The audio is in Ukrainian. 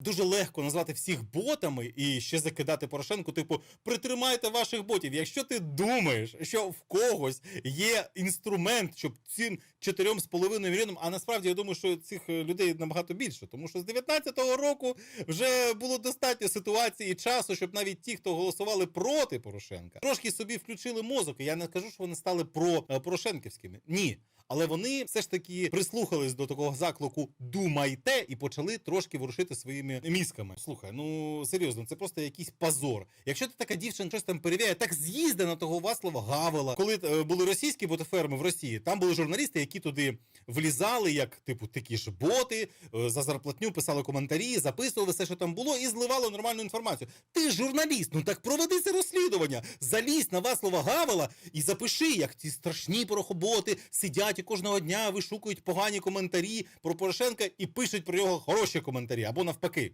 Дуже легко назвати всіх ботами і ще закидати Порошенку, типу, притримайте ваших ботів. Якщо ти думаєш, що в когось є інструмент, щоб цим 4,5 мільйонам, а насправді я думаю, що цих е, людей набагато більше, тому що з 19-го року вже було достатньо ситуації і часу, щоб навіть ті, хто голосували проти Порошенка, трошки собі включили мозок. Я не кажу, що вони стали про е, Порошенківськими. Ні. Але вони все ж таки прислухались до такого заклику Думайте і почали трошки ворушити своїми мізками. Слухай, ну серйозно, це просто якийсь позор. Якщо ти така дівчина щось там перевіряє, так з'їзди на того Васлава Гавела. Коли е, були російські ботоферми в Росії, там були журналісти, які туди влізали, як типу такі ж боти, е, за зарплатню писали коментарі, записували все, що там було, і зливали нормальну інформацію. Ти журналіст, ну так проведи це розслідування. Залізь на Васлава Гавела і запиши, як ці страшні порохоботи сидять і кожного дня вишукують погані коментарі про Порошенка і пишуть про його хороші коментарі або навпаки.